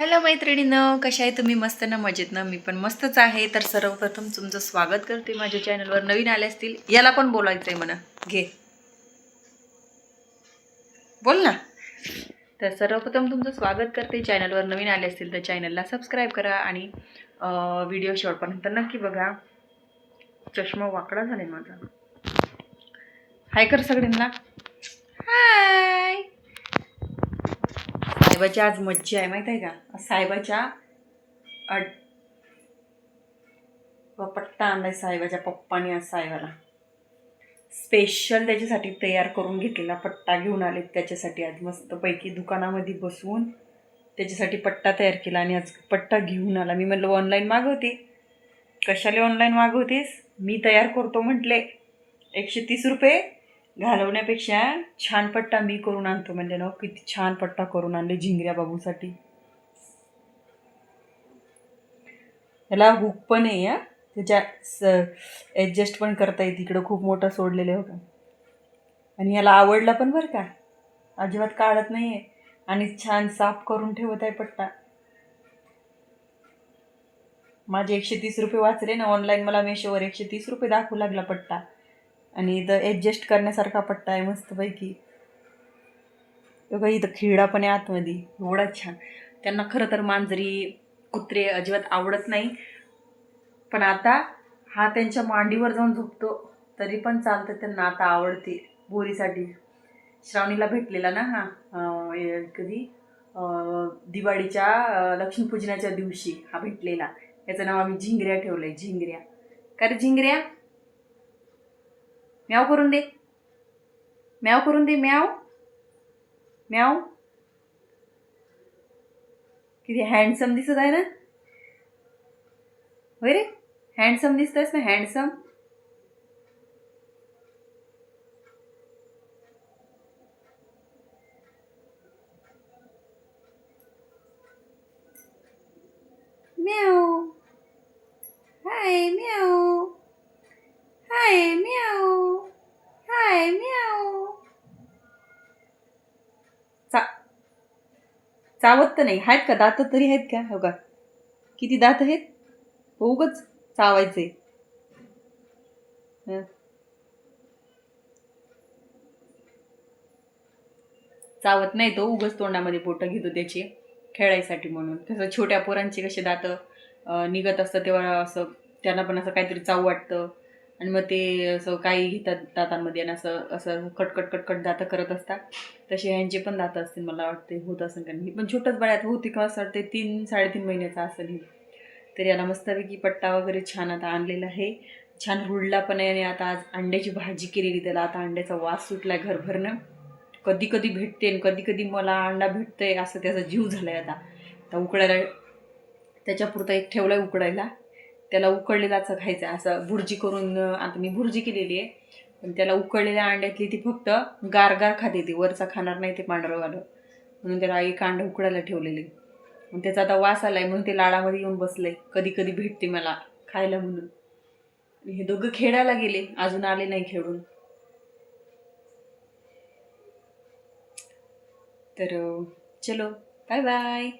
Hello मैत्रिणीनं कशा आहे तुम्ही? मस्त ना? मजेत ना? मी पण मस्तच आहे. तर सर्वप्रथम तुमचं स्वागत करते माझ्या चॅनलवर. नवीन आले असतील याला पण बोलायचं आहे म्हणा? घे. बोल ना. तर सर्वप्रथम तुमचं स्वागत करते. चॅनलवर नवीन आले असतील तर चॅनलला सबस्क्राईब करा आणि व्हिडिओ शेवटपर्यंत नक्की बघा. चष्मा वाकडा झाला माझा. हाय कर सगळ्यांना. हाय. साहेबाची आज मज्जा आहे माहीत आहे का? साहेबाच्या अड पट्टा आणलाय साहेबाच्या पप्पाने आज साहेबाला. स्पेशल त्याच्यासाठी तयार करून घेतलेला पट्टा घेऊन आले त्याच्यासाठी आज मस्तपैकी दुकानामध्ये बसवून त्याच्यासाठी पट्टा तयार केला आणि आज पट्टा घेऊन आला. मी म्हणलं ऑनलाईन मागवते. कशाला ऑनलाईन मागवतेस? मी तयार करतो म्हटले. एकशे तीस रुपये घालवण्यापेक्षा छान पट्टा मी करून आणतो म्हणजे ना किती छान पट्टा करून आणले झिंगऱ्या बाबूसाठी. याला हुक पण आहे या त्याच्या स ॲडजस्ट पण करता येईल. तिकडं खूप मोठा सोडलेले हो का आणि ह्याला आवडला पण बरं का. अजिबात काढत नाही आहे आणि छान साफ करून ठेवत आहे पट्टा. माझे एकशे तीस रुपये वाचले ना ऑनलाईन मला मेशोवर एकशे तीस रुपये दाखवू लागला पट्टा. आणि इथं ॲडजस्ट करण्यासारखा पट्टा आहे मस्तपैकी. बघा इथं खिळा पण आहे आतमध्ये. एवढा छान. त्यांना खरं तर मांजरी कुत्रे अजिबात आवडत नाही. पण आता हा त्यांच्या मांडीवर जाऊन झोपतो तरी पण चालतं त्यांना आता आवडते बोरीसाठी. श्रावणीला भेटलेला ना हा कधी? दिवाळीच्या लक्ष्मीपूजनाच्या दिवशी हा भेटलेला. याचं नाव आम्ही झिंगऱ्या ठेवलं आहे झिंगऱ्या. का रे झिंगऱ्या? म्याव करून दे. म्याव करून दे म्याव. म्याव. किती हँडसम दिसत आहे ना? होय रे? हँडसम दिसतोयस ना हँडसम म्याव. हाय म्याव. हाय म्याव हाय म्याव चा चावत तर नाही. आहेत का दात तरी आहेत का? हो का? किती दात आहेत? हो उगच चावायचे. चावत नाही तो. उगच तोंडामध्ये पोटं घेतो त्याची. खेळायसाठी म्हणून. तसं छोट्या पोरांची कशी दातं निघत असतं तेव्हा असं त्यांना पण असं काहीतरी चाव वाटतं. आणि मग ते असं काही घेतात दातांमध्ये आणि असं असं कटकट कटकट दातं करत असतात. तसे ह्यांचे पण दातं असतील मला वाटते होत असेल कारण ही पण छोटंच बाळ्यात होती का असं वाटते तीन साडेतीन महिन्याचा असेल ही. तर याला मस्तपैकी पट्टा वगैरे छान आता आणलेला आहे. छान रुळला पण आहे आणि आता आज अंड्याची भाजी केलेली त्याला आता अंड्याचा वास सुटलाय घरभरनं कधी कधी भेटते आणि कधी कधी मला अंडा भेटतंय असं त्याचा जीव झालाय आता. आता उकडायला त्याच्यापुरता एक ठेवलाय उकडायला त्याला उकडलेलाच खायचं आहे. असं भुर्जी करून आता मी भुर्जी केलेली आहे पण त्याला उकडलेल्या अंड्यातली ती फक्त गार गार खाते ती वरचा खाणार नाही ते पांढरंवालं. म्हणून त्याला एक अंड उकडायला ठेवलेले. मग त्याचा आता वास आलाय म्हणून ते लाडामध्ये येऊन बसलंय. कधी कधी भेटते मला खायला म्हणून. हे दोघं खेळायला गेले अजून आले नाही खेळून. तर चलो बाय बाय